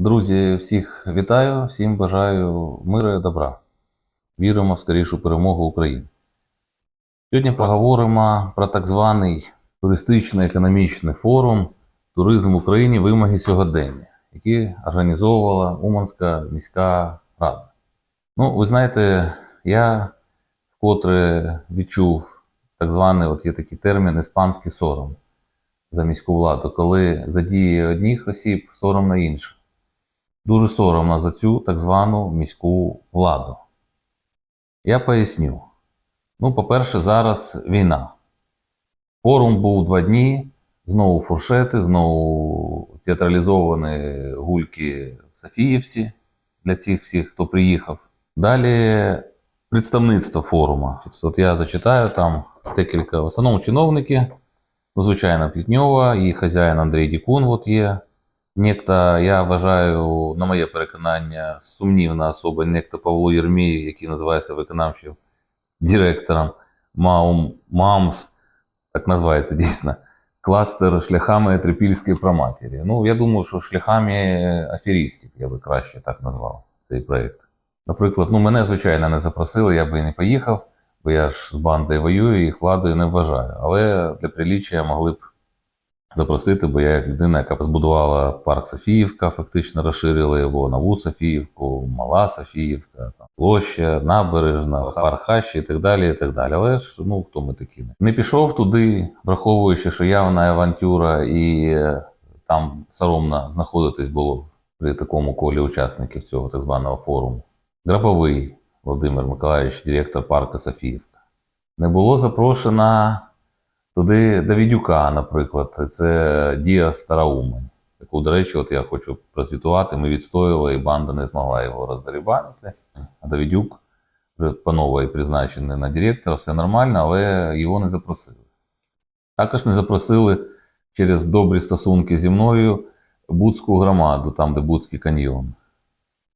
Друзі, всіх вітаю, всім бажаю миру і добра. Віримо в скорішу перемогу України. Сьогодні поговоримо про так званий туристично-економічний форум Туризм в Україні вимоги сьогодення, який організовувала Уманська міська рада. Ну, ви знаєте, я вкотре відчув так званий, от є такий термін іспанський сором за міську владу, коли за дії одних осіб сором на інших. Дуже соромно за цю так звану міську владу. Я поясню. Ну, по-перше, зараз війна. Форум був два дні, знову фуршети, знову театралізовані гульки в Софіївці для цих всіх, хто приїхав. Далі представництво форуму. От я зачитаю там декілька, в основному чиновники, ну, звичайно, Плітньова, її хазяїн Андрій Дікун от є. Некто, я вважаю, на моє переконання, сумнівна особа, некто Павло Єрмій, який називається виконавчим директором МАУМ МАМС, так називається дійсно, кластер шляхами трипільської проматері. Ну, я думаю, що шляхами аферістів я би краще так назвав цей проєкт. Наприклад, ну, мене, звичайно, не запросили, я би і не поїхав, бо я ж з бандою воюю, їх владою не вважаю. Але для приліччя могли б запросити, бо я як людина, яка збудувала парк Софіївка, фактично розширили його нову Софіївку, Мала Софіївка, там, площа, набережна, парк і так далі. і так далі. Але ж ну хто ми такі? Не пішов туди, враховуючи, що явна авантюра і е, там соромно знаходитись було при такому колі учасників цього так званого форуму. Грабовий Володимир Миколаївич, директор парку Софіївка. Не було запрошено туди Давідюка, наприклад, це Дія Стараумань, яку, до речі, от я хочу прозвітувати. Ми відстояли, і банда не змогла його роздерибанити. А Давідюк вже по новій призначений на директора, все нормально, але його не запросили. Також не запросили через добрі стосунки зі мною Буцьку громаду, там, де Буцький каньйон.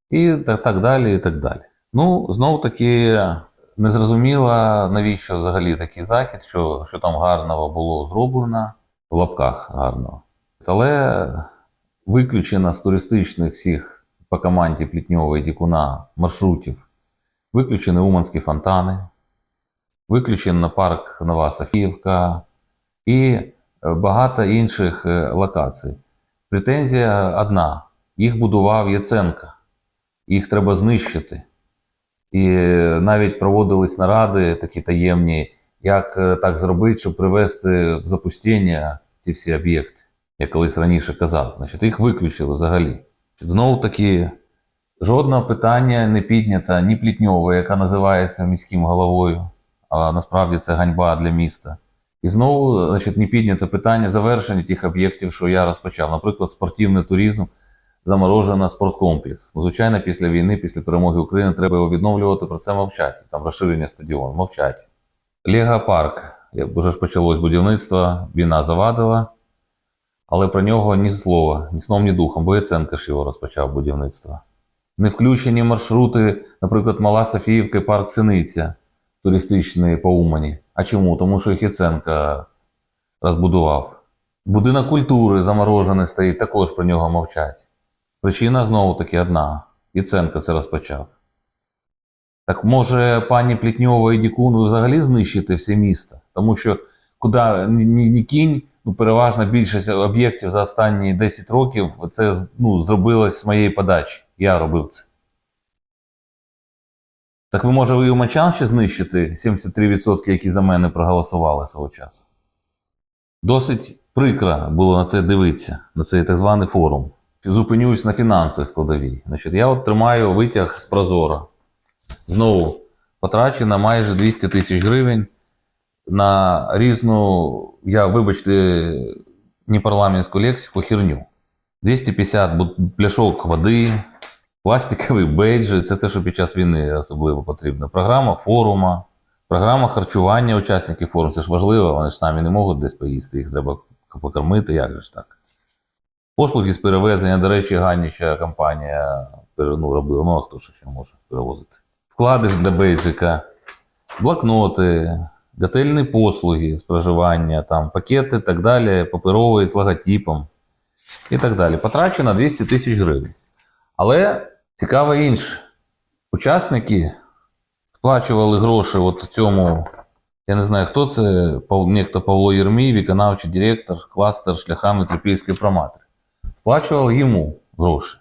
І так далі, і так далі. Ну, знову таки, незрозуміло, навіщо взагалі такий захід, що, що там гарного було зроблено, в лапках гарного. Але виключено з туристичних всіх по команді Плітньова і Дікуна маршрутів, виключені Уманські фонтани, виключено парк Нова Софіївка і е, багато інших е, локацій. Претензія одна: їх будував Яценко, їх треба знищити. І навіть проводились наради такі таємні, як е, так зробити, щоб привести в запустіння ці всі об'єкти, я колись раніше казав. Значить, їх виключили взагалі. Знову таки, жодного питання не піднято ні Плітньова, яка називається міським головою, а насправді це ганьба для міста. І знову значить, не піднято питання завершення тих об'єктів, що я розпочав. Наприклад, спортивний туризм заморожено спорткомплекс. Ну, звичайно, після війни, після перемоги України треба його відновлювати, про це мовчать. Там розширення стадіону, мовчать. Легопарк. Як вже ж почалось будівництво, війна завадила, але про нього ні слова, ні сном, ні духом, бо Яценко ж його розпочав будівництво. Не включені маршрути, наприклад, Мала Софіївка і парк Синиця, туристичний по Умані. А чому? Тому що їх Яценко розбудував. Будинок культури заморожений стоїть, також про нього мовчать. Причина знову таки одна. Яценко це розпочав. Так може пані Плітньова і Дікуну взагалі знищити все місто? Тому що куди ні, кінь, ну переважна більшість об'єктів за останні 10 років це ну, зробилось з моєї подачі. Я робив це. Так ви, може, ви і Умачан ще знищити 73%, які за мене проголосували свого часу? Досить прикро було на це дивитися, на цей так званий форум. Зупинюсь на фінансовій складовій. Значить, я от тримаю витяг з Прозора. Знову потрачено майже 200 тисяч гривень на різну, я, вибачте, непарламентську лексику, херню. 250 пляшок води, пластикові бейджі, це те, що під час війни особливо потрібно. Програма форума, програма харчування учасників форуму. Це ж важливо, вони ж самі не можуть десь поїсти, їх треба покормити, як же ж так. Послуги з перевезення, до речі, Ганніща компанія ну, робила, ну а хто ж ще може перевозити. Вкладиш для бейджика, блокноти, готельні послуги з проживання, там, пакети так далі, паперові з логотипом і так далі. Потрачено 200 тисяч гривень. Але цікаво інше. Учасники сплачували гроші от цьому, я не знаю, хто це, некто Павло Єрмій, виконавчий директор, кластер шляхами Трипільської проматри. Сплачували йому гроші.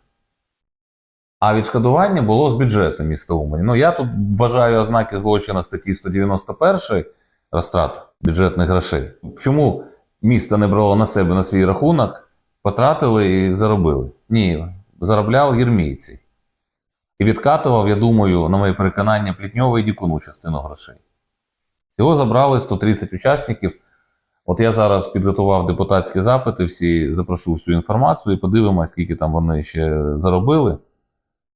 А відшкодування було з бюджету міста Умані. Ну, я тут вважаю ознаки злочину статті 191 розтрат бюджетних грошей. Чому місто не брало на себе на свій рахунок, потратили і заробили? Ні, заробляв єрмійці. І відкатував, я думаю, на моє переконання, Плітньова і Дікуну частину грошей. Всього забрали 130 учасників. От я зараз підготував депутатські запити, всі запрошу всю інформацію і подивимося, скільки там вони ще заробили.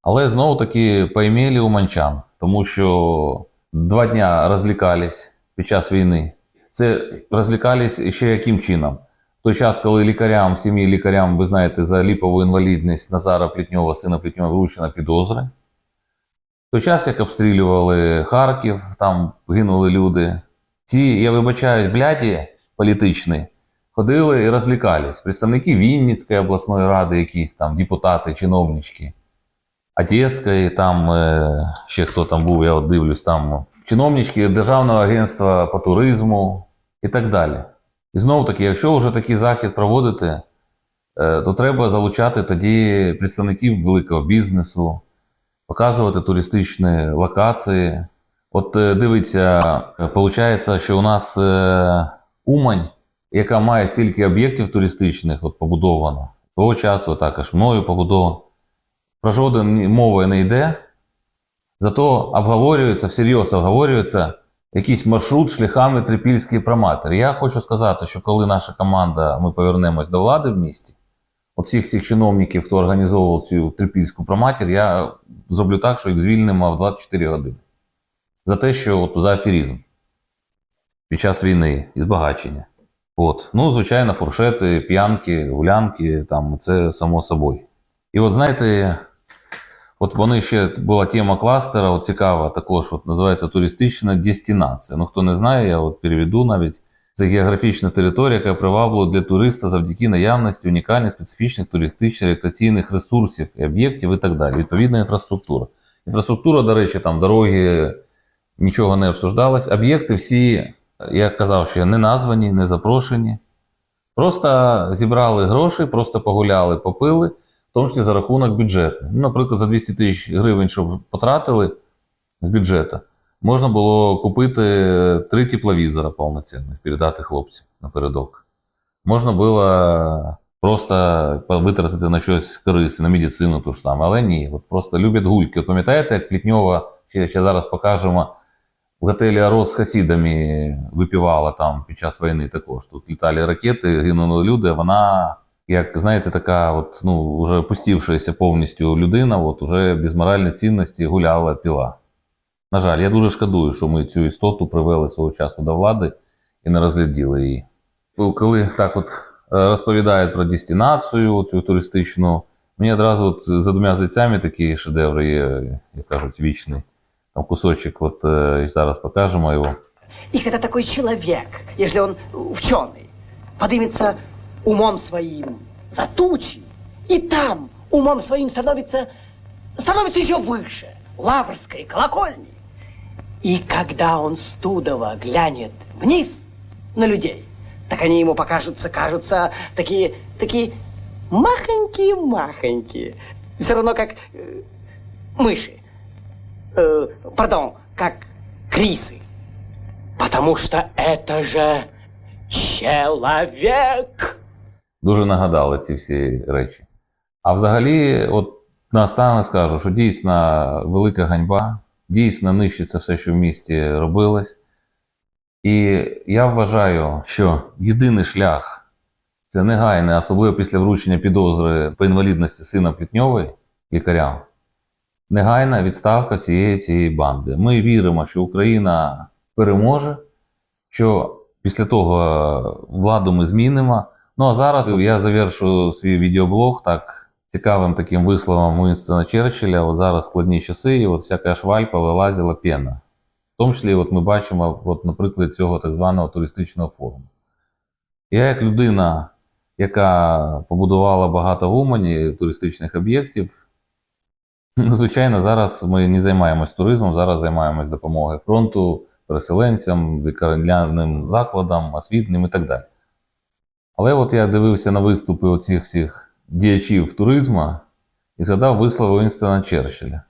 Але знову таки поімели уманчан, тому що два дня розлікались під час війни. Це розлікались ще яким чином? В той час, коли лікарям, сім'ї лікарям, ви знаєте, за ліпову інвалідність Назара Плітньова, сина Плітньова, вручена підозри. В той час, як обстрілювали Харків, там гинули люди. Ці, я вибачаюсь, бляді політичні, ходили і розлікались. Представники Вінницької обласної ради, якісь там депутати, чиновнички. Одеської, там е, ще хто там був, я от дивлюсь, там чиновнички Державного агентства по туризму і так далі. І знову таки, якщо вже такий захід проводити, е, то треба залучати тоді представників великого бізнесу, показувати туристичні локації. От е, дивіться, виходить, що у нас Умань, яка має стільки об'єктів туристичних, от побудовано, того часу також мною побудовано. Про жоден мови не йде, зато обговорюється, всерйоз обговорюється якийсь маршрут шляхами Трипільської проматері. Я хочу сказати, що коли наша команда, ми повернемось до влади в місті, от всіх всіх чиновників, хто організовував цю Трипільську проматір, я зроблю так, що їх звільнимо в 24 години. За те, що от, за аферизм під час війни і збагачення. От. Ну, звичайно, фуршети, п'янки, гулянки, там це само собою. І от знаєте, от вони ще була тема кластера, от цікава, також от називається туристична дестинація. Ну, хто не знає, я от переведу навіть. Це географічна територія, яка приваблює для туриста завдяки наявності унікальних специфічних туристичних рекреаційних ресурсів і об'єктів і так далі. Відповідна інфраструктура. Інфраструктура, до речі, там дороги, нічого не обсуждалось. Об'єкти всі, я казав, ще не названі, не запрошені. Просто зібрали гроші, просто погуляли, попили, в тому числі за рахунок бюджету. Ну, наприклад, за 200 тисяч гривень, щоб потратили з бюджету, можна було купити три тепловізора повноцінних, передати хлопцям напередок. Можна було просто витратити на щось корисне, на медицину ту ж саме, але ні, от просто люблять гульки. От пам'ятаєте, як Плітньова, ще, ще зараз покажемо, в готелі Арос з хасідами випівала там під час війни також. Тут літали ракети, гинули люди, вона, як знаєте, така от, ну, вже опустівшаяся повністю людина, от уже без моральної цінності гуляла, піла. На жаль, я дуже шкодую, що ми цю істоту привели свого часу до влади і не розгляділи її. Коли так от е, розповідають про дестинацію, цю туристичну, мені одразу от за двома зайцями такі шедеври є, як кажуть, вічний. Там кусочок, от е, зараз покажемо його. И когда такой человек, если он ученый, поднимется умом своим за тучи, и там умом своим становится, становится еще выше Лаврской колокольни. И когда он студово глянет вниз на людей, так они ему покажутся, кажутся такие, такие махонькие-махонькие. Все равно как э, мыши. Э, пардон, как крисы. Потому что это же человек. Дуже нагадали ці всі речі. А взагалі, от наостанок скажу, що дійсно велика ганьба, дійсно нищиться все, що в місті робилось. І я вважаю, що єдиний шлях це негайне, особливо після вручення підозри по інвалідності сина Плітньової лікарям, негайна відставка всієї цієї банди. Ми віримо, що Україна переможе, що після того владу ми змінимо. Ну а зараз я завершу свій відеоблог так цікавим таким висловом Уінстона Черчилля. От зараз складні часи, і от всяка швальпа вилазила пена. В тому числі, от ми бачимо, от, наприклад, цього так званого туристичного форуму. Я, як людина, яка побудувала багато в Умані туристичних об'єктів, Ну, Звичайно, зараз ми не займаємось туризмом, зараз займаємось допомогою фронту, переселенцям, лікарняним закладам, освітним і так далі. Але от я дивився на виступи оцих всіх діячів туризму і згадав вислови Вінстона Черчилля,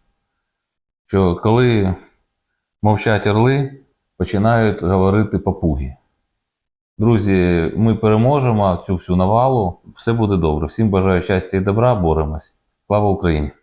що коли мовчать орли, починають говорити папуги. Друзі, ми переможемо цю всю навалу, все буде добре. Всім бажаю щастя і добра, боремось. Слава Україні!